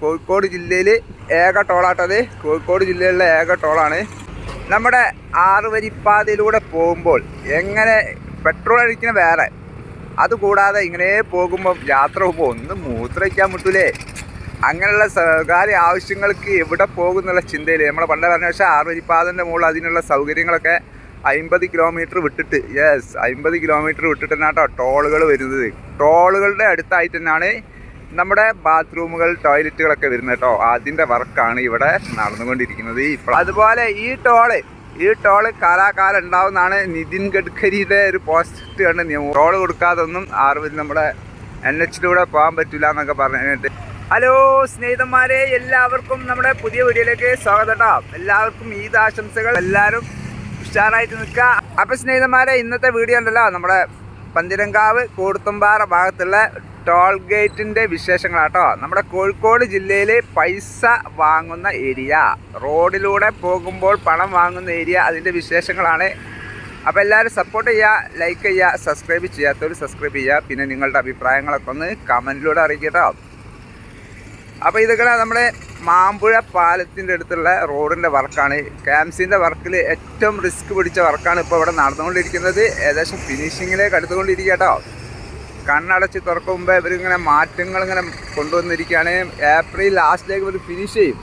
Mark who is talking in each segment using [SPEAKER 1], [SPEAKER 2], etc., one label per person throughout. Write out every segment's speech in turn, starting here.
[SPEAKER 1] കോഴിക്കോട് ജില്ലയിൽ ഏക ടോളാട്ടത്. കോഴിക്കോട് ജില്ലയിലുള്ള ഏക ടോളാണ്. നമ്മുടെ ആറുവരിപ്പാതയിലൂടെ പോകുമ്പോൾ എങ്ങനെ പെട്രോൾ അടിക്കുന്ന വേറെ. അതുകൂടാതെ ഇങ്ങനെ പോകുമ്പോൾ യാത്ര പോകുമ്പോൾ ഒന്ന് മൂത്രയ്ക്കാൻ മുട്ടൂലേ അങ്ങനെയുള്ള സ്വകാര്യ ആവശ്യങ്ങൾക്ക് എവിടെ പോകുന്നുള്ള ചിന്തയിൽ നമ്മളെ പണ്ട് പറഞ്ഞ പക്ഷേ ആറുവരിപ്പാതന്റെ മുകളിൽ അതിനുള്ള സൗകര്യങ്ങളൊക്കെ അമ്പത് കിലോമീറ്റർ വിട്ടിട്ട് യെസ് അമ്പത് കിലോമീറ്റർ വിട്ടിട്ട് തന്നെയാട്ടോ ടോളുകൾ വരുന്നത്. ടോളുകളുടെ അടുത്തായിട്ട് തന്നെയാണ് നമ്മുടെ ബാത്റൂമുകൾ ടോയ്ലറ്റുകളൊക്കെ വരുന്ന കേട്ടോ അതിന്റെ വർക്കാണ് ഇവിടെ നടന്നുകൊണ്ടിരിക്കുന്നത് ഇപ്പോൾ അതുപോലെ ഈ ടോൾ ഈ ടോൾ കാലാകാലം ഉണ്ടാവുന്നതാണ് നിതിൻ ഗഡ്കരിയുടെ ഒരു പോസ്റ്റ് കണ്ട് ടോൾ കൊടുക്കാതൊന്നും ആറുവരി നമ്മുടെ എൻ എച്ചിലൂടെ പോകാൻ പറ്റില്ല എന്നൊക്കെ പറഞ്ഞിട്ട്. ഹലോ സ്നേഹിതന്മാരെ എല്ലാവർക്കും നമ്മുടെ പുതിയ വീഡിയോയിലേക്ക് സ്വാഗതം കേട്ടോ. എല്ലാവർക്കും ഈദ് ആശംസകൾ. എല്ലാവരും ഉഷാറായിട്ട് നിൽക്കുക. അപ്പം സ്നേഹിതന്മാരെ ഇന്നത്തെ വീഡിയോ ഉണ്ടല്ലോ നമ്മുടെ പന്തിരങ്കാവ് കൂടത്തുംപാറ ഭാഗത്തുള്ള ടോൾ ഗേറ്റിന്റെ വിശേഷങ്ങളാട്ടോ. നമ്മുടെ കോഴിക്കോട് ജില്ലയിൽ പൈസ വാങ്ങുന്ന ഏരിയ. റോഡിലൂടെ പോകുമ്പോൾ പണം വാങ്ങുന്ന ഏരിയ അതിന്റെ വിശേഷങ്ങളാണ്. അപ്പോൾ എല്ലാവരും സപ്പോർട്ട് ചെയ്യുക ലൈക്ക് ചെയ്യുക സബ്സ്ക്രൈബ് ചെയ്യാത്തവർ സബ്സ്ക്രൈബ് ചെയ്യുക. പിന്നെ നിങ്ങളുടെ അഭിപ്രായങ്ങളൊക്കെ ഒന്ന് കമന്റിലൂടെ അറിയിക്കട്ടോ. അപ്പോൾ ഇതൊക്കെ നമ്മുടെ മാമ്പുഴ പാലത്തിന്റെ അടുത്തുള്ള റോഡിന്റെ വർക്കാണ്. ക്യാംസിന്റെ വർക്കിൽ ഏറ്റവും റിസ്ക് പിടിച്ച വർക്കാണ് ഇപ്പോൾ ഇവിടെ നടന്നുകൊണ്ടിരിക്കുന്നത്. ഏകദേശം ഫിനിഷിങ്ങിലേക്ക് അടുത്തുകൊണ്ടിരിക്കുക കേട്ടോ കണ്ണടച്ച് തുറക്കുമ്പോൾ ഇവരിങ്ങനെ മാറ്റങ്ങൾ ഇങ്ങനെ കൊണ്ടുവന്നിരിക്കുകയാണ്. ഏപ്രിൽ ലാസ്റ്റിലേക്ക് ഇവർ ഫിനിഷ് ചെയ്യും.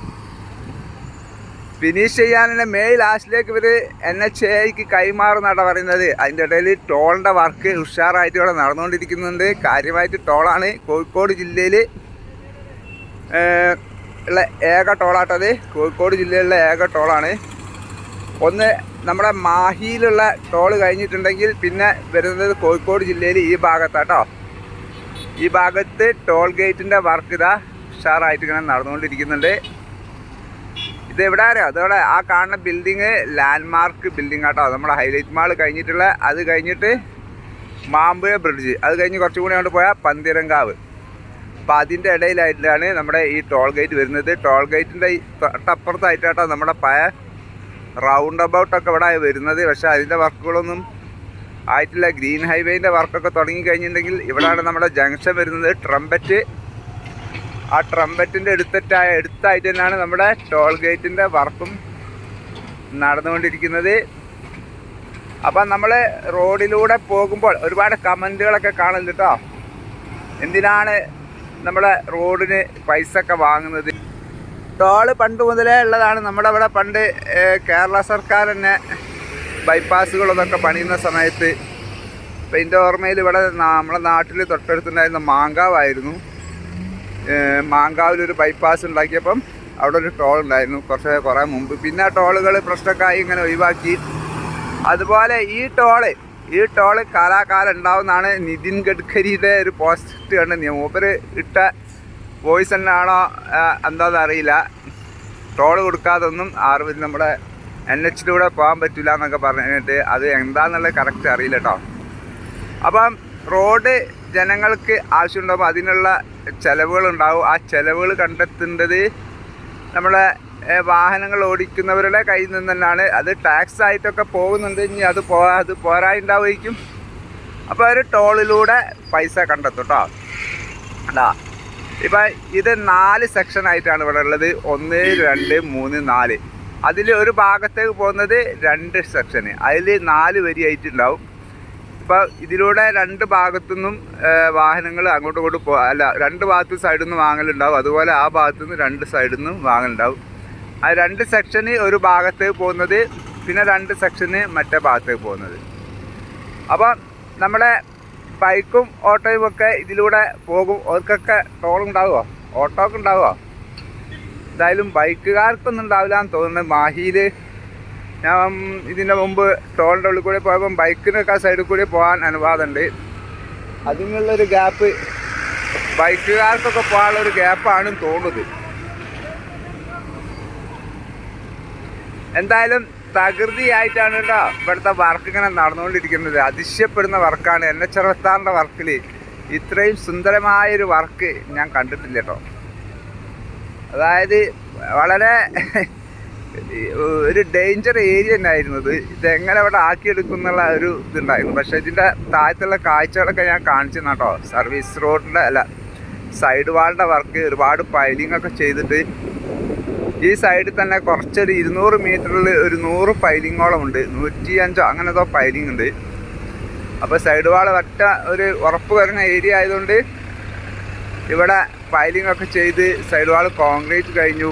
[SPEAKER 1] ഫിനിഷ് ചെയ്യാനുള്ള മെയ് ലാസ്റ്റിലേക്ക് ഇവർ എൻ എച്ച് എക്ക് കൈമാറുന്നാണ് പറയുന്നത്. അതിന്റെ ഇടയിൽ ടോളിന്റെ വർക്ക് ഉഷാറായിട്ട് ഇവിടെ നടന്നുകൊണ്ടിരിക്കുന്നുണ്ട്. കാര്യമായിട്ട് ടോളാണ് കോഴിക്കോട് ജില്ലയിൽ ഉള്ള ഏക ടോളാട്ടത് കോഴിക്കോട് ജില്ലയിലുള്ള ഏക ടോളാണ്. ഒന്ന് നമ്മുടെ മാഹിയിലുള്ള ടോൾ കഴിഞ്ഞിട്ടുണ്ടെങ്കിൽ പിന്നെ വരുന്നത് കോഴിക്കോട് ജില്ലയിൽ ഈ ഭാഗത്താട്ടോ. ഈ ഭാഗത്ത് ടോൾ ഗേറ്റിന്റെ വർക്ക് ഇതാ ഉഷാറായിട്ട് ഇങ്ങനെ നടന്നുകൊണ്ടിരിക്കുന്നുണ്ട്. ഇത് എവിടെ അറിയാം? അതോടെ ആ കാണുന്ന ബിൽഡിങ് ലാൻഡ് മാർക്ക് ബിൽഡിംഗ് ആട്ടോ നമ്മുടെ ഹൈലൈറ്റ് മാൾ കഴിഞ്ഞിട്ടുള്ള അത് കഴിഞ്ഞിട്ട് മാമ്പുഴ ബ്രിഡ്ജ്. അത് കഴിഞ്ഞ് കുറച്ചും കൂടി അങ്ങോട്ട് പോയാൽ പന്തിരങ്കാവ്. അപ്പോൾ അതിന്റെ ഇടയിലായിട്ടാണ് നമ്മുടെ ഈ ടോൾ ഗേറ്റ് വരുന്നത്. ടോൾ ഗേറ്റിന്റെ ഈ തൊട്ടപ്പുറത്തായിട്ടാട്ടോ നമ്മുടെ പഴയ റൗണ്ട് അബൌട്ടൊക്കെ ഇവിടെ വരുന്നത്. പക്ഷേ അതിന്റെ വർക്കുകളൊന്നും ആയിട്ടില്ല. ഗ്രീൻ ഹൈവേന്റെ വർക്കൊക്കെ തുടങ്ങി കഴിഞ്ഞിട്ടുണ്ടെങ്കിൽ ഇവിടെയാണ് നമ്മുടെ ജംഗ്ഷൻ വരുന്നത്. ട്രംപറ്റ് ആ ട്രംപറ്റിന്റെ എടുത്തിട്ടായ എടുത്തായിട്ട് തന്നെയാണ് നമ്മുടെ ടോൾ ഗേറ്റിന്റെ വർക്കും നടന്നുകൊണ്ടിരിക്കുന്നത്. അപ്പം നമ്മൾ റോഡിലൂടെ പോകുമ്പോൾ ഒരുപാട് കമന്റുകളൊക്കെ കാണുന്നുണ്ട് കേട്ടോ എന്തിനാണ് നമ്മുടെ റോഡിന് പൈസ ഒക്കെ വാങ്ങുന്നത്. ടോൾ പണ്ട് മുതലേ ഉള്ളതാണ്. നമ്മുടെ അവിടെ പണ്ട് കേരള സർക്കാർ തന്നെ ബൈപ്പാസുകളൊക്കെ പണിയുന്ന സമയത്ത് ഇപ്പം എന്റെ ഓർമ്മയിൽ ഇവിടെ നമ്മുടെ നാട്ടിൽ തൊട്ടടുത്തുണ്ടായിരുന്ന മാങ്കാവായിരുന്നു. മാങ്കാവിലൊരു ബൈപ്പാസ് ഉണ്ടാക്കിയപ്പം അവിടെ ഒരു ടോൾ ഉണ്ടായിരുന്നു കുറച്ച് കുറേ മുമ്പ്. പിന്നെ ആ ടോളുകൾ പ്രശ്നമൊക്കെയായി ഇങ്ങനെ ഒഴിവാക്കി. അതുപോലെ ഈ ടോൾ ഈ ടോൾ കാലാകാലം ഉണ്ടാവുന്നതാണ് നിതിൻ ഗഡ്കരിയുടെ ഒരു പോസ്റ്റ് കണ്ട് ഞാൻ മൂപ്പര് ഇട്ട വോയിസ് തന്നെയാണോ എന്താണെന്ന് അറിയില്ല. ടോൾ കൊടുക്കാതൊന്നും ആർവിൽ നമ്മുടെ എൻ എച്ചിലൂടെ പോകാൻ പറ്റില്ല എന്നൊക്കെ പറഞ്ഞിട്ട് അത് എന്താണെന്നുള്ളത് കറക്റ്റ് അറിയില്ല കേട്ടോ അപ്പം റോഡ് ജനങ്ങൾക്ക് ആവശ്യമുണ്ടാകുമ്പോൾ അതിനുള്ള ചിലവുകളുണ്ടാവും. ആ ചിലവുകൾ കണ്ടെത്തേണ്ടത് നമ്മളെ വാഹനങ്ങൾ ഓടിക്കുന്നവരുടെ കയ്യിൽ നിന്ന് തന്നെയാണ് അത് ടാക്സ് ആയിട്ടൊക്കെ പോകുന്നുണ്ട്. ഇനി അത് പോ അത് പോരായിട്ടുണ്ടാവുമായിരിക്കും അപ്പോൾ ഒരു ടോളിലൂടെ പൈസ കണ്ടെത്തും കേട്ടോ അതാ ഇപ്പം ഇത് നാല് സെക്ഷൻ ആയിട്ടാണ് ഇവിടെ ഉള്ളത്. ഒന്ന് രണ്ട് മൂന്ന് നാല്. അതിൽ ഒരു ഭാഗത്തേക്ക് പോകുന്നത് രണ്ട് സെക്ഷന്. അതിൽ നാല് വരിയായിട്ടുണ്ടാവും ഇപ്പോൾ ഇതിലൂടെ രണ്ട് ഭാഗത്തുനിന്നും വാഹനങ്ങൾ അങ്ങോട്ടും ഇങ്ങോട്ടും പോ അല്ല രണ്ട് ഭാഗത്ത് സൈഡിൽ നിന്ന് വാങ്ങലുണ്ടാവും. അതുപോലെ ആ ഭാഗത്തു നിന്ന് രണ്ട് സൈഡിൽ നിന്നും വാങ്ങലുണ്ടാവും. രണ്ട് സെക്ഷന് ഒരു ഭാഗത്തേക്ക് പോകുന്നത് പിന്നെ രണ്ട് സെക്ഷന് മറ്റേ ഭാഗത്തേക്ക് പോകുന്നത്. അപ്പം നമ്മുടെ ബൈക്കും ഓട്ടോയും ഒക്കെ ഇതിലൂടെ പോകും. അവർക്കൊക്കെ ടോൾ ഉണ്ടാവുമോ ഓട്ടോ ഒക്കെ ഉണ്ടാവുമോ എന്തായാലും ബൈക്കുകാർക്കൊന്നും ഉണ്ടാവില്ല എന്ന് തോന്നുന്നത് മാഹിയിൽ ഞാൻ ഇതിന്റെ മുമ്പ് ടോളിന്റെ ഉള്ളിൽ കൂടി പോയപ്പം ബൈക്കിനൊക്കെ സൈഡിൽ കൂടി പോകാൻ അനുവാദമുണ്ട്. അതിനുള്ളൊരു ഗ്യാപ്പ് ബൈക്കുകാർക്കൊക്കെ പോകാനുള്ളൊരു ഗ്യാപ്പാണ് തോന്നുന്നത്. എന്തായാലും തകൃതിയായിട്ടാണ് കേട്ടോ ഇവിടുത്തെ വർക്ക് ഇങ്ങനെ നടന്നുകൊണ്ടിരിക്കുന്നത്. അതിശയപ്പെടുന്ന വർക്കാണ് എൻ എച്ച് അറുപത്താറിന്റെ വർക്കിൽ ഇത്രയും സുന്ദരമായൊരു വർക്ക് ഞാൻ കണ്ടിട്ടില്ല കേട്ടോ. അതായത് വളരെ ഒരു ഡേഞ്ചർ ഏരിയ ഉണ്ടായിരുന്നത് ഇത്. ഇതെങ്ങനെ അവിടെ ആക്കിയെടുക്കും ഒരു ഇതുണ്ടായിരുന്നു. പക്ഷേ ഇതിന്റെ താഴത്തുള്ള കാഴ്ചകളൊക്കെ ഞാൻ കാണിച്ചു കേട്ടോ. സർവീസ് റോഡിന്റെ അല്ല സൈഡ് വാളിന്റെ വർക്ക് ഒരുപാട് പൈലിംഗ് ഒക്കെ ചെയ്തിട്ട് ഈ സൈഡിൽ തന്നെ കുറച്ചൊരു ഇരുന്നൂറ് മീറ്ററിൽ ഒരു നൂറ് പൈലിങ്ങോളം ഉണ്ട്. നൂറ്റി അഞ്ചോ അങ്ങനെ ഏതോ പൈലിംഗ് ഉണ്ട്. അപ്പോൾ സൈഡ് വാൾ ഒറ്റ ഒരു ഉറപ്പ് വരുന്ന ഏരിയ ആയതുകൊണ്ട് ഇവിടെ പൈലിംഗ് ഒക്കെ ചെയ്ത് സൈഡ് വാൾ കോൺക്രീറ്റ് കഴിഞ്ഞു.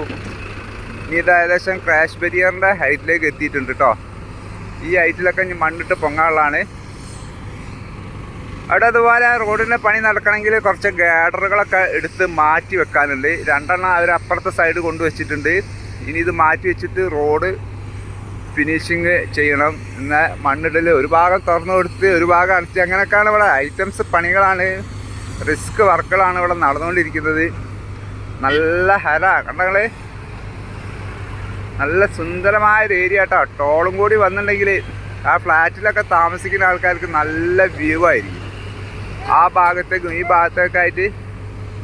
[SPEAKER 1] ഇനി ഇത് ഏകദേശം ക്രാഷ് ബരിയറിന്റെ ഹൈറ്റിലേക്ക് എത്തിയിട്ടുണ്ട് കേട്ടോ ഈ ഹൈറ്റിലൊക്കെ ഇനി മണ്ണിട്ട് പൊങ്ങാനുള്ളതാണ്. അവിടെ അതുപോലെ റോഡിന്റെ പണി നടക്കണമെങ്കിൽ കുറച്ച് ഗാഡറുകളൊക്കെ എടുത്ത് മാറ്റി വെക്കാനുണ്ട്. രണ്ടെണ്ണം അവർ അപ്പുറത്തെ സൈഡ് കൊണ്ടുവച്ചിട്ടുണ്ട് ഇനി ഇത് മാറ്റി വെച്ചിട്ട് റോഡ് ഫിനിഷിങ് ചെയ്യണം. എന്നാൽ മണ്ണിടൽ ഒരു ഭാഗം തുറന്നു കൊടുത്ത് ഒരു ഭാഗം അടച്ച് അങ്ങനെയൊക്കെയാണ് ഇവിടെ ഐറ്റംസ് പണികളാണ്. റിസ്ക് വർക്കുകളാണ് ഇവിടെ നടന്നുകൊണ്ടിരിക്കുന്നത്. നല്ല ഹര കണ്ടങ്ങളെ? നല്ല സുന്ദരമായ ഒരു ഏരിയ കേട്ടോ ടോളും കൂടി വന്നിട്ടുണ്ടെങ്കിൽ ആ ഫ്ലാറ്റിലൊക്കെ താമസിക്കുന്ന ആൾക്കാർക്ക് നല്ല വ്യൂ ആയിരിക്കും. ആ ഭാഗത്തേക്കും ഈ ഭാഗത്തേക്കായിട്ട്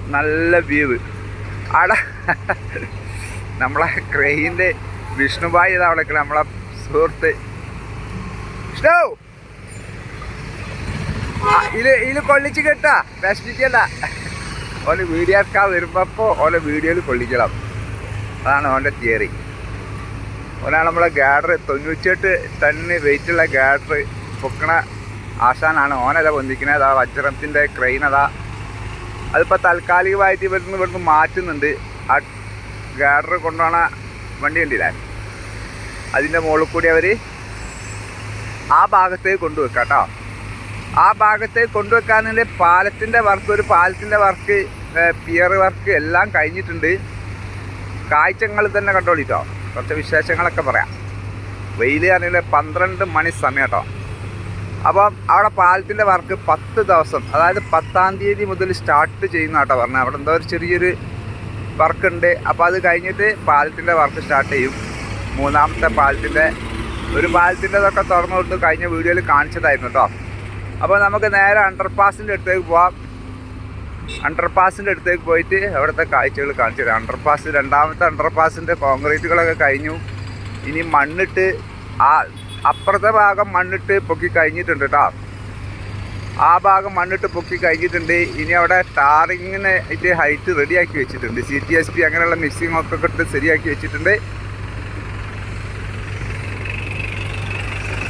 [SPEAKER 1] നല്ല വ്യൂ അവിടെ നമ്മളെ ക്രെയിന്റെ വിഷ്ണുഭായി ഇതാ അവിടെ നമ്മളെ സുഹൃത്ത്. വിഷ്ണു! ഇത് ഇത് കൊള്ളിച്ച് കേട്ടാ. വിഷമിക്കണ്ട. ഓന് വീഡിയോ എടുക്കാൻ വരുമ്പോൾ ഓലെ വീഡിയോയിൽ കൊള്ളിക്കണം. അതാണ് ഓന്റെ തിയറി ഓനാണ് നമ്മളെ ഗാഡർ തൊണ്ണൂറ്റിയെട്ട് ടണ്ണ് വെയിറ്റുള്ള ഗാഡർ പൊക്കണ ആശാനാണ്. ഓനല്ല പൊന്തിക്കുന്നത് അതാ വജ്രത്തിന്റെ ക്രെയിൻ അതാ. അതിപ്പോൾ താൽക്കാലികമായിട്ട് ഇവിടുന്ന് ഇവിടുന്ന് മാറ്റുന്നുണ്ട്. ആ ഗാഡർ കൊണ്ടുപോണ വണ്ടി കണ്ടില്ലേ? അതിന്റെ മുകളിൽ കൂടി അവർ ആ ഭാഗത്തേക്ക് കൊണ്ടുവെക്കുക കേട്ടോ ആ ഭാഗത്തേക്ക് കൊണ്ടുവെക്കാനുള്ള പാലത്തിന്റെ വർക്ക് ഒരു പാലത്തിന്റെ വർക്ക് പിയർ വർക്ക് എല്ലാം കഴിഞ്ഞിട്ടുണ്ട്. കാഴ്ചകൾ തന്നെ കണ്ടോളിട്ടോ. കുറച്ച് വിശേഷങ്ങളൊക്കെ പറയാം. വെയിൽ ആണെങ്കിൽ പന്ത്രണ്ട് മണി സമയം കേട്ടോ. അപ്പം അവിടെ പാലത്തിന്റെ വർക്ക് പത്ത് ദിവസം അതായത് പത്താം തീയതി മുതൽ സ്റ്റാർട്ട് ചെയ്യുന്ന കേട്ടോ പറഞ്ഞത്. അവിടെ എന്തോ ഒരു ചെറിയൊരു വർക്ക് ഉണ്ട് അപ്പോൾ അത് കഴിഞ്ഞിട്ട് പാലത്തിന്റെ വർക്ക് സ്റ്റാർട്ട് ചെയ്യും. മൂന്നാമത്തെ പാലത്തിന്റെ ഒരു പാലത്തിന്റെതൊക്കെ തുറന്നു കൊടുത്ത് കഴിഞ്ഞ വീഡിയോയിൽ കാണിച്ചതായിരുന്നു കേട്ടോ. അപ്പോൾ നമുക്ക് നേരെ അണ്ടർപാസിന്റെ അടുത്തേക്ക് പോവാം. അണ്ടർപാസിന്റെ അടുത്തേക്ക് പോയിട്ട് അവിടുത്തെ കാഴ്ചകൾ കാണിച്ചു തരാം. അണ്ടർപാസ് രണ്ടാമത്തെ അണ്ടർപാസിന്റെ കോൺക്രീറ്റുകളൊക്കെ കഴിഞ്ഞു. ഇനി മണ്ണിട്ട് ആ അപ്പുറത്തെ ഭാഗം മണ്ണിട്ട് പൊക്കി കഴിഞ്ഞിട്ടുണ്ട് കേട്ടോ ആ ഭാഗം മണ്ണിട്ട് പൊക്കി കഴിഞ്ഞിട്ടുണ്ട്. ഇനി അവിടെ ടാറിങ്ങിന് ആയിട്ട് ഹൈറ്റ് റെഡിയാക്കി വെച്ചിട്ടുണ്ട്. സി ടി എസ് പി അങ്ങനെയുള്ള മിക്സിംഗ് ഒക്കെ ഇട്ട് ശരിയാക്കി വെച്ചിട്ടുണ്ട്.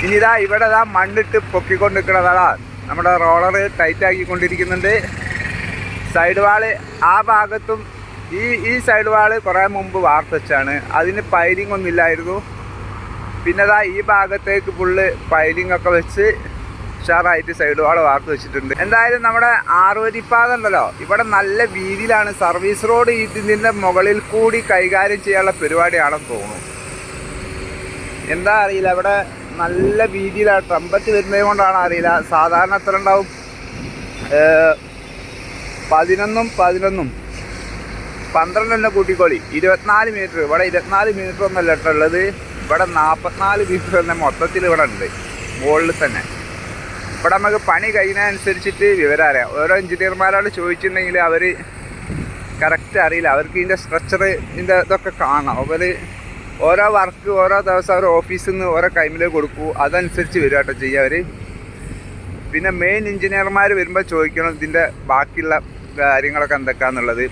[SPEAKER 1] ഇനി ഇതാ ഇവിടെ ഇതാ മണ്ണിട്ട് പൊക്കിക്കൊണ്ട് നിൽക്കണതാ നമ്മുടെ റോളർ ടൈറ്റ് ആക്കിക്കൊണ്ടിരിക്കുന്നുണ്ട്. സൈഡ് വാൾ ആ ഭാഗത്തും ഈ ഈ സൈഡ് വാൾ കുറേ മുമ്പ് വാർത്തച്ചാണ്. അതിന് പൈലിംഗ് ഒന്നും ഇല്ലായിരുന്നു. പിന്നെ അതാ ഈ ഭാഗത്തേക്ക് ഫുള്ള് പൈലിംഗ് ഒക്കെ വെച്ച് ഉഷാറായിട്ട് സൈഡ് വാൾ വാർത്ത് വെച്ചിട്ടുണ്ട്. എന്തായാലും നമ്മുടെ ആറുവരിപ്പാത ഉണ്ടല്ലോ. ഇവിടെ നല്ല വീതിയിലാണ്. സർവീസ് റോഡ് ഇതിന്റെ മുകളിൽ കൂടി കൈകാര്യം ചെയ്യാനുള്ള പരിപാടിയാണെന്ന് തോന്നുന്നു. എന്താ അറിയില്ല. ഇവിടെ നല്ല വീതിയിലാണ്. ട്രംപറ്റ് വരുന്നത് കൊണ്ടാണ് അറിയില്ല. സാധാരണ എത്ര ഉണ്ടാവും? പതിനൊന്നും പതിനൊന്നും. പന്ത്രണ്ടെണ്ണം കൂട്ടിക്കോളി. ഇരുപത്തിനാല് മീറ്റർ ഇവിടെ ഇരുപത്തിനാല് മീറ്റർ ഒന്നല്ല കേട്ടോ ഉള്ളത്. ഇവിടെ നാൽപ്പത്തിനാല് മീറ്റർ തന്നെ മൊത്തത്തിൽ ഇവിടെ ഉണ്ട്. മുകളിൽ തന്നെ. ഇവിടെ നമുക്ക് പണി കഴിയുന്നതനുസരിച്ചിട്ട് വിവരം അറിയാം. ഓരോ എഞ്ചിനീയർമാരോട് ചോദിച്ചിട്ടുണ്ടെങ്കിൽ അവർ കറക്റ്റ് അറിയില്ല. അവർക്ക് ഇതിന്റെ സ്ട്രക്ചർ ഇതിന്റെ ഇതൊക്കെ കാണാം അവർ ഓരോ വർക്ക് ഓരോ ദിവസം അവർ ഓഫീസിൽ നിന്ന് ഓരോ ടൈമിൽ കൊടുക്കൂ. അതനുസരിച്ച് വരും കേട്ടോ ചെയ്യുക അവർ. പിന്നെ മെയിൻ എഞ്ചിനീയർമാർ വരുമ്പോൾ ചോദിക്കണം ഇതിന്റെ ബാക്കിയുള്ള കാര്യങ്ങളൊക്കെ എന്തൊക്കെയാണെന്നുള്ളത്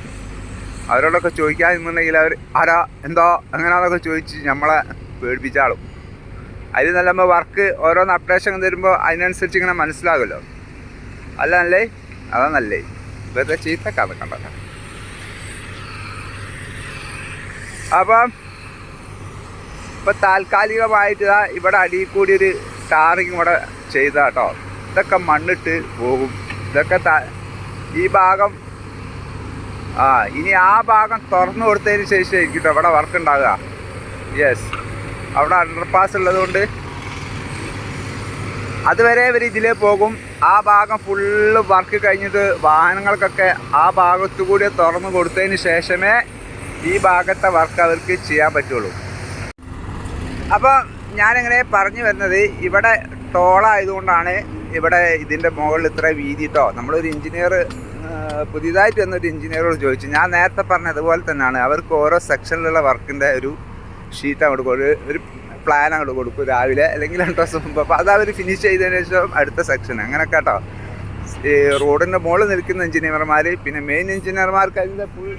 [SPEAKER 1] അവരോടൊക്കെ ചോദിക്കാന്നുണ്ടെങ്കിൽ അവർ ആരാ? എന്തോ? എങ്ങനെയാണെന്നൊക്കെ ചോദിച്ച് നമ്മളെ പേടിപ്പിച്ചാളും. അതിൽ നല്ല നമ്മൾ വർക്ക് ഓരോന്ന് അപ്ഡേഷൻ തരുമ്പോൾ അതിനനുസരിച്ച് ഇങ്ങനെ മനസ്സിലാകുമല്ലോ. അല്ല നല്ലേ? അതാ നല്ലേ. വെറുതെ ചീത്ത കഥ കണ്ടല്ലോ അപ്പം ഇപ്പം താൽക്കാലികമായിട്ട് ഇവിടെ അടിയിൽ കൂടി ഒരു ടാറിങ് ഇവിടെ ചെയ്ത കേട്ടോ ഇതൊക്കെ മണ്ണിട്ട് പോകും. ഇതൊക്കെ ഈ ഭാഗം ആ ഇനി ആ ഭാഗം തുറന്നു കൊടുത്തതിന് ശേഷമായിരിക്കും കേട്ടോ ഇവിടെ വർക്ക് ഉണ്ടാകുക യെസ് അവിടെ അണ്ടർപാസ് ഉള്ളതുകൊണ്ട് അതുവരെ ഇവർ ഇതിലേ പോകും. ആ ഭാഗം ഫുള്ള് വർക്ക് കഴിഞ്ഞിട്ട് വാഹനങ്ങൾക്കൊക്കെ ആ ഭാഗത്തുകൂടി തുറന്നു കൊടുത്തതിന് ശേഷമേ ഈ ഭാഗത്തെ വർക്ക് അവർക്ക് ചെയ്യാൻ പറ്റുള്ളൂ. അപ്പോൾ ഞാനിങ്ങനെ പറഞ്ഞു വരുന്നത് ഇവിടെ ടോളായതുകൊണ്ടാണ് ഇവിടെ ഇതിന്റെ മുകളിൽ ഇത്ര വീതി കേട്ടോ നമ്മളൊരു എഞ്ചിനീയർ പുതിയതായിട്ട് വന്നൊരു എഞ്ചിനീയറോട് ചോദിച്ചു. ഞാൻ നേരത്തെ പറഞ്ഞതുപോലെ തന്നെയാണ്. അവർക്ക് ഓരോ സെക്ഷനിലുള്ള വർക്കിന്റെ ഒരു ഷീറ്റ് അങ്ങോട്ട് ഒരു- ഒരു പ്ലാൻ അങ്ങോട്ട് കൊടുക്കും രാവിലെ അല്ലെങ്കിൽ രണ്ട് ദിവസം മുമ്പ്. അപ്പോൾ അത് അവർ ഫിനിഷ് ചെയ്തതിന് ശേഷം അടുത്ത സെക്ഷൻ അങ്ങനെ കേട്ടോ. ഈ റോഡിന്റെ മുകളിൽ നിൽക്കുന്ന എഞ്ചിനീയർമാർ പിന്നെ മെയിൻ എഞ്ചിനീയർമാർക്ക് അതിന്റെ ഫുൾ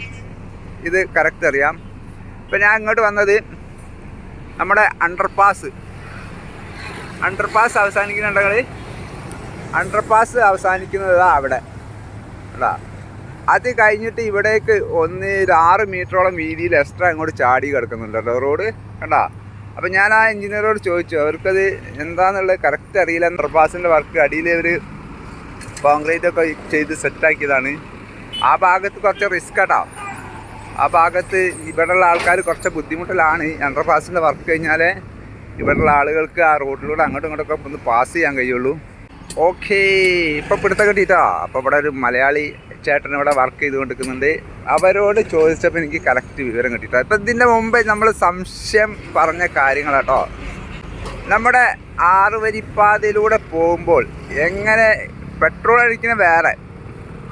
[SPEAKER 1] ഇത് കറക്റ്റ് അറിയാം. ഇപ്പം ഞാൻ ഇങ്ങോട്ട് വന്നത് നമ്മുടെ അണ്ടർപാസ് അണ്ടർപാസ് അവസാനിക്കുന്നുണ്ടെങ്കിൽ അണ്ടർപാസ് അവസാനിക്കുന്നത് ദാ അവിടെ. കേട്ടാ അത് കഴിഞ്ഞിട്ട് ഇവിടേക്ക് ഒന്ന് ആറ് മീറ്ററോളം വീതിയിൽ എക്സ്ട്രാ അങ്ങോട്ട് ചാടി കിടക്കുന്നുണ്ടല്ലോ റോഡ് കണ്ടാ? അപ്പം ഞാൻ ആ എഞ്ചിനീയറോട് ചോദിച്ചു അവർക്കത് എന്താണെന്നുള്ളത് കറക്റ്റ് അറിയില്ല. അണ്ടർപാസിന്റെ വർക്ക് അടിയിൽ ഒരു കോൺക്രീറ്റ് ഒക്കെ ചെയ്ത് സെറ്റാക്കിയതാണ് ആ ഭാഗത്ത് കുറച്ച് റിസ്ക് കേട്ടോ ആ ഭാഗത്ത് ഇവിടെയുള്ള ആൾക്കാർ കുറച്ച് ബുദ്ധിമുട്ടിലാണ്. അണ്ടർപാസിന്റെ വർക്ക് കഴിഞ്ഞാലേ ഇവിടെയുള്ള ആളുകൾക്ക് ആ റോഡിലൂടെ അങ്ങോട്ടും ഇങ്ങോട്ടൊക്കെ ഒന്ന് പാസ് ചെയ്യാൻ കഴിയുള്ളൂ. ഓക്കേ ഇപ്പം പിടുത്തം കിട്ടിയിട്ടാ? അപ്പോൾ ഇവിടെ ഒരു മലയാളി ചേട്ടൻ ഇവിടെ വർക്ക് ചെയ്തുകൊണ്ടിരിക്കുന്നുണ്ട്. അവരോട് ചോദിച്ചപ്പോൾ എനിക്ക് കറക്റ്റ് വിവരം കിട്ടിയിട്ടോ. അപ്പം ഇതിന്റെ മുമ്പേ നമ്മൾ സംശയം പറഞ്ഞ കാര്യങ്ങളാട്ടോ നമ്മുടെ ആറുവരിപ്പാതയിലൂടെ പോകുമ്പോൾ എങ്ങനെ പെട്രോൾ അടിക്കുന്ന വേറെ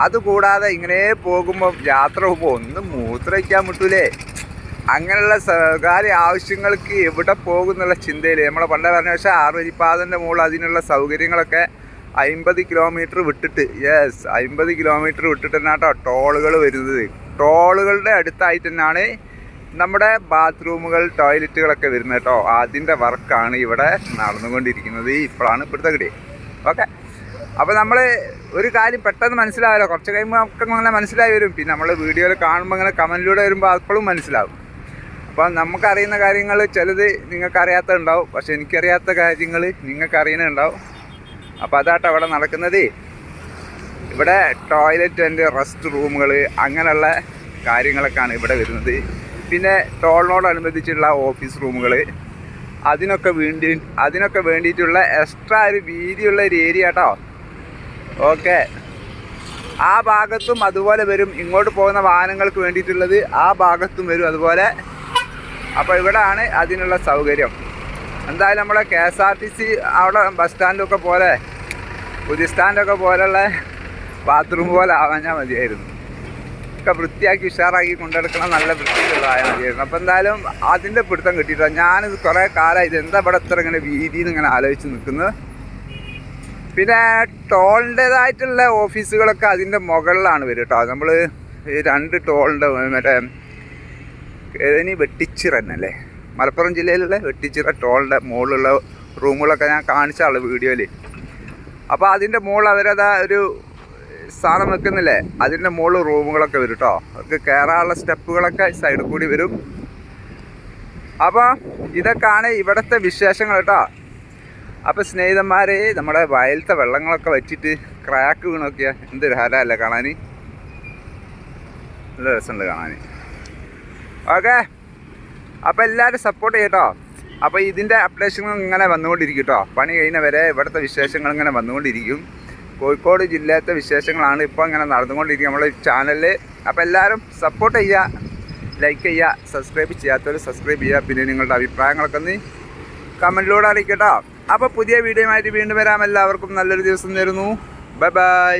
[SPEAKER 1] അതുകൂടാതെ ഇങ്ങനെ പോകുമ്പോൾ യാത്ര പോകുമ്പോൾ ഒന്ന് മൂത്രയ്ക്കാൻ പറ്റൂലേ. അങ്ങനെയുള്ള സ്വകാര്യ ആവശ്യങ്ങൾക്ക് എവിടെ പോകുന്നുള്ള ചിന്തയിൽ നമ്മൾ പണ്ടേ പറഞ്ഞ പക്ഷേ ആറുവരിപ്പാതന്റെ മുകളിൽ അതിനുള്ള സൗകര്യങ്ങളൊക്കെ അമ്പത് കിലോമീറ്റർ വിട്ടിട്ട്. യെസ് അമ്പത് കിലോമീറ്റർ വിട്ടിട്ട് തന്നെയാട്ടോ ടോളുകൾ വരുന്നത്. ടോളുകളുടെ അടുത്തായിട്ട് തന്നെയാണ് നമ്മുടെ ബാത്റൂമുകൾ ടോയ്ലറ്റുകളൊക്കെ വരുന്നത് കേട്ടോ അതിന്റെ വർക്കാണ് ഇവിടെ നടന്നുകൊണ്ടിരിക്കുന്നത്. ഇപ്പോഴാണ് ഇപ്പോഴത്തെ കിടി ഓക്കെ അപ്പോൾ നമ്മൾ ഒരു കാര്യം പെട്ടെന്ന് മനസ്സിലാവില്ല. കുറച്ച് കഴിയുമ്പോൾ നമുക്ക് അങ്ങനെ മനസ്സിലായി വരും. പിന്നെ നമ്മൾ വീഡിയോയിൽ കാണുമ്പോൾ അങ്ങനെ കമന്റിലൂടെ വരുമ്പോൾ അപ്പോഴും മനസ്സിലാവും. അപ്പം നമുക്കറിയുന്ന കാര്യങ്ങൾ ചിലത് നിങ്ങൾക്ക് അറിയാത്ത ഉണ്ടാവും പക്ഷെ എനിക്കറിയാത്ത കാര്യങ്ങൾ നിങ്ങൾക്ക് അറിയുന്നുണ്ടാവും അപ്പോൾ അതാട്ടോ അവിടെ നടക്കുന്നത്. ഇവിടെ ടോയ്ലറ്റ് ആൻഡ് റെസ്റ്റ് റൂമുകൾ അങ്ങനെയുള്ള കാര്യങ്ങളൊക്കെയാണ് ഇവിടെ വരുന്നത്. പിന്നെ ടോളിനോടനുബന്ധിച്ചുള്ള ഓഫീസ് റൂമുകൾ അതിനൊക്കെ വേണ്ടി അതിനൊക്കെ വേണ്ടിയിട്ടുള്ള എക്സ്ട്രാ ഒരു വീതിയുള്ള ഒരു ഏരിയ കേട്ടോ ഓക്കെ ആ ഭാഗത്തും അതുപോലെ വരും. ഇങ്ങോട്ട് പോകുന്ന വാഹനങ്ങൾക്ക് വേണ്ടിയിട്ടുള്ളത് ആ ഭാഗത്തും വരും അതുപോലെ. അപ്പോൾ ഇവിടെയാണ് അതിനുള്ള സൗകര്യം. എന്തായാലും നമ്മളെ K S R T C അവിടെ ബസ് സ്റ്റാൻഡൊക്കെ പോലെ പുതിയ സ്റ്റാൻഡൊക്കെ പോലെയുള്ള ബാത്റൂം പോലെ ആവാഞ്ഞാൽ മതിയായിരുന്നു. ഒക്കെ വൃത്തിയാക്കി ഉഷാറാക്കി കൊണ്ടെടുക്കണം നല്ല വൃത്തിയുള്ളതായാൽ മതിയായിരുന്നു. അപ്പോൾ എന്തായാലും അതിന്റെ പിടുത്തം കിട്ടിയിട്ടില്ല ഞാനിത് കുറേ കാലമായി ഇത് എന്താ ഇവിടെ ഇത്ര ഇങ്ങനെ വീതിയിൽ ഇങ്ങനെ ആലോചിച്ച് നിൽക്കുന്നത്? പിന്നെ ടോളിന്റേതായിട്ടുള്ള ഓഫീസുകളൊക്കെ അതിന്റെ മുകളിലാണ് വരും കേട്ടോ നമ്മൾ രണ്ട് ടോളിന്റെ മറ്റേ ഇനി വെട്ടിച്ചിറ അല്ലേ മലപ്പുറം ജില്ലയിലുള്ള വെട്ടിച്ചിറ ടോളിന്റെ മുകളിലുള്ള റൂമുകളൊക്കെ ഞാൻ കാണിച്ചാളു വീഡിയോയിൽ അപ്പോൾ അതിന്റെ മുകളിൽ അവരതാ ഒരു സ്ഥാനം വെക്കുന്നില്ലേ? അതിന്റെ മുകളിൽ റൂമുകളൊക്കെ വരും കേട്ടോ അവർക്ക് കയറാനുള്ള സ്റ്റെപ്പുകളൊക്കെ സൈഡിൽ കൂടി വരും. അപ്പോൾ ഇതൊക്കെയാണ് ഇവിടുത്തെ വിശേഷങ്ങൾ കേട്ടോ അപ്പോൾ സ്നേഹിതന്മാരെ നമ്മുടെ വയലത്തെ വെള്ളങ്ങളൊക്കെ വച്ചിട്ട് ക്രാക്ക് വീണൊക്കെയാ എന്തൊരു ഹരമല്ലേ കാണാൻ നല്ല രസമുണ്ട് കാണാൻ ഓക്കെ. അപ്പോൾ എല്ലാവരും സപ്പോർട്ട് ചെയ്യട്ടോ അപ്പോൾ ഇതിന്റെ അപ്ഡേഷനുകൾ ഇങ്ങനെ വന്നുകൊണ്ടിരിക്കും കേട്ടോ പണി കഴിഞ്ഞ വരെ ഇവിടുത്തെ വിശേഷങ്ങൾ ഇങ്ങനെ വന്നുകൊണ്ടിരിക്കും. കോഴിക്കോട് ജില്ലയിലത്തെ വിശേഷങ്ങളാണ് ഇപ്പോൾ ഇങ്ങനെ നടന്നുകൊണ്ടിരിക്കുക നമ്മളെ ചാനലിൽ അപ്പോൾ എല്ലാവരും സപ്പോർട്ട് ചെയ്യുക ലൈക്ക് ചെയ്യുക സബ്സ്ക്രൈബ് ചെയ്യാത്തവർ സബ്സ്ക്രൈബ് ചെയ്യുക പിന്നെ നിങ്ങളുടെ അഭിപ്രായങ്ങളൊക്കെ ഒന്ന് കമന്റിലൂടെ അറിയിക്കട്ടോ. അപ്പോൾ പുതിയ വീഡിയോ ആയിട്ട് വീണ്ടും വരാം. എല്ലാവർക്കും നല്ലൊരു ദിവസം തരുന്നു. Bye bye